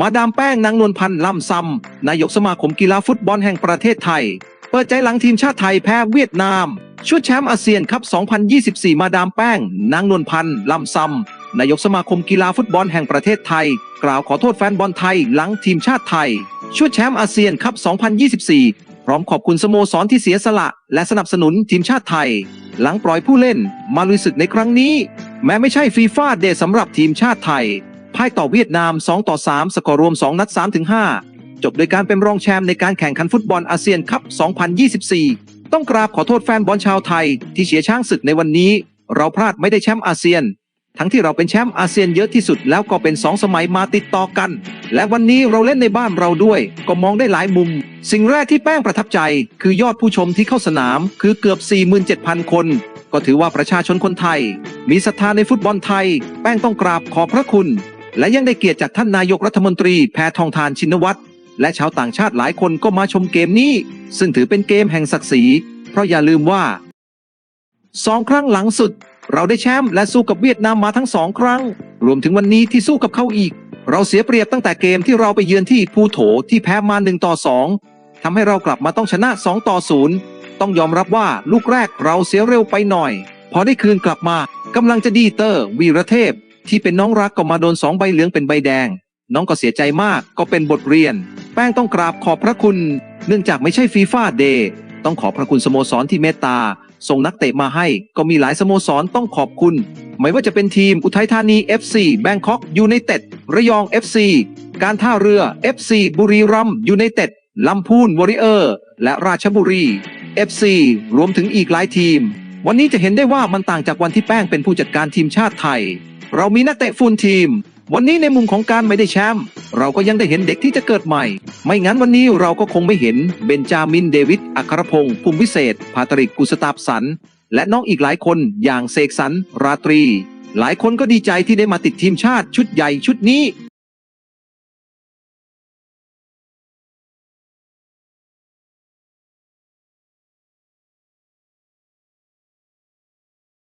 มาดามแป้งนางนวลพันธ์ล่ำซำนายกสมาคมกีฬาฟุตบอลแห่งประเทศไทย เปิดใจหลังทีมชาติไทยแพ้เวียดนาม ชุดแชมป์อาเซียนคัพ 2024 มาดามแป้งนางนวลพันธ์ล่ำซำนายกสมาคมกีฬาฟุตบอลแห่งประเทศไทย กล่าวขอโทษแฟนบอลไทยหลังทีมชาติไทย ชุดแชมป์อาเซียนคัพ 2024 พร้อมขอบคุณสโมสรที่เสียสละ และสนับสนุนทีมชาติไทย หลังปล่อยผู้เล่นมาลุยศึกในครั้งนี้ แม้ไม่ใช่ฟีฟ่าเดย์สำหรับทีมชาติไทย พ่ายต่อเวียดนาม 2 ต่อ 3 สกอร์รวม 2 นัด3-5จบโดยการเป็นรองแชมป์ในการแข่งขันฟุตบอลอาเซียนคัพ 2024 ต้องกราบขอโทษแฟนบอลชาวไทย ที่เชียร์ช้างศึกในวันนี้ เราพลาดไม่ได้แชมป์อาเซียน ทั้งที่เราเป็นแชมป์อาเซียนเยอะที่สุดแล้วก็เป็น 2 สมัยมาติดต่อกัน และวันนี้เราเล่นในบ้านเราด้วย ก็มองได้หลายมุม สิ่งแรกที่แป้งประทับใจ คือยอดผู้ชมที่เข้าสนาม คือเกือบ 47,000 คนก็ถือว่าประชาชนคนไทย มีศรัทธาในฟุตบอลไทย แป้งต้องกราบขอบพระคุณ และยังได้เกียรติจากท่านนายกรัฐมนตรีแพทองทานชินวัตรและชาวต่างชาติหลายคนก็มาชมเกมนี้ ซึ่งถือเป็นเกมแห่งศักดิ์ศรี เพราะอย่าลืมว่าสองครั้งหลังสุด เราได้แชมป์และสู้กับเวียดนามมาทั้งสองครั้ง รวมถึงวันนี้ที่สู้กับเขาอีก เราเสียเปรียบตั้งแต่เกมที่เราไปเยือนที่ภูโถที่แพ้มา1ต่อ2ทำให้เรากลับมาต้องชนะ2ต่อ0ต้องยอมรับว่าลูกแรกเราเสียเร็วไปหน่อย พอได้คืนกลับมากำลังจะดีเตอร์วีรเทพ ที่เป็นน้องรักก็มาโดนสองใบเหลืองเป็นใบแดง น้องก็เสียใจมากก็เป็นบทเรียน แป้งต้องกราบขอบพระคุณ เนื่องจากไม่ใช่ฟีฟ่าเดย์ต้องขอบพระคุณสโมสรที่เมตตา ส่งนักเตะมาให้ ก็มีหลายสโมสรต้องขอบคุณ ไม่ว่าจะเป็นทีมอุทัยธานี FC แบงคอกยูไนเต็ดระยอง FC การท่าเรือ FC บุรีรัมย์ยูไนเต็ดลำพูนวอริเออร์ และราชบุรี FC รวมถึงอีกหลายทีม วันนี้จะเห็นได้ว่ามันต่างจากวันที่แป้งเป็นผู้จัดการทีมชาติไทย เรามีนักเตะฟูลทีม วันนี้ในมุมของการไม่ได้แชมป์เราก็ยังได้เห็นเด็กที่จะเกิดใหม่ ไม่งั้นวันนี้เราก็คงไม่เห็นเบนจามินเดวิดอัครพงศ์ภูมิวิเศษพาตริกกุสตาบสัน และน้องอีกหลายคนอย่างเสกสรรราตรี หลายคนก็ดีใจที่ได้มาติดทีมชาติชุดใหญ่ชุดนี้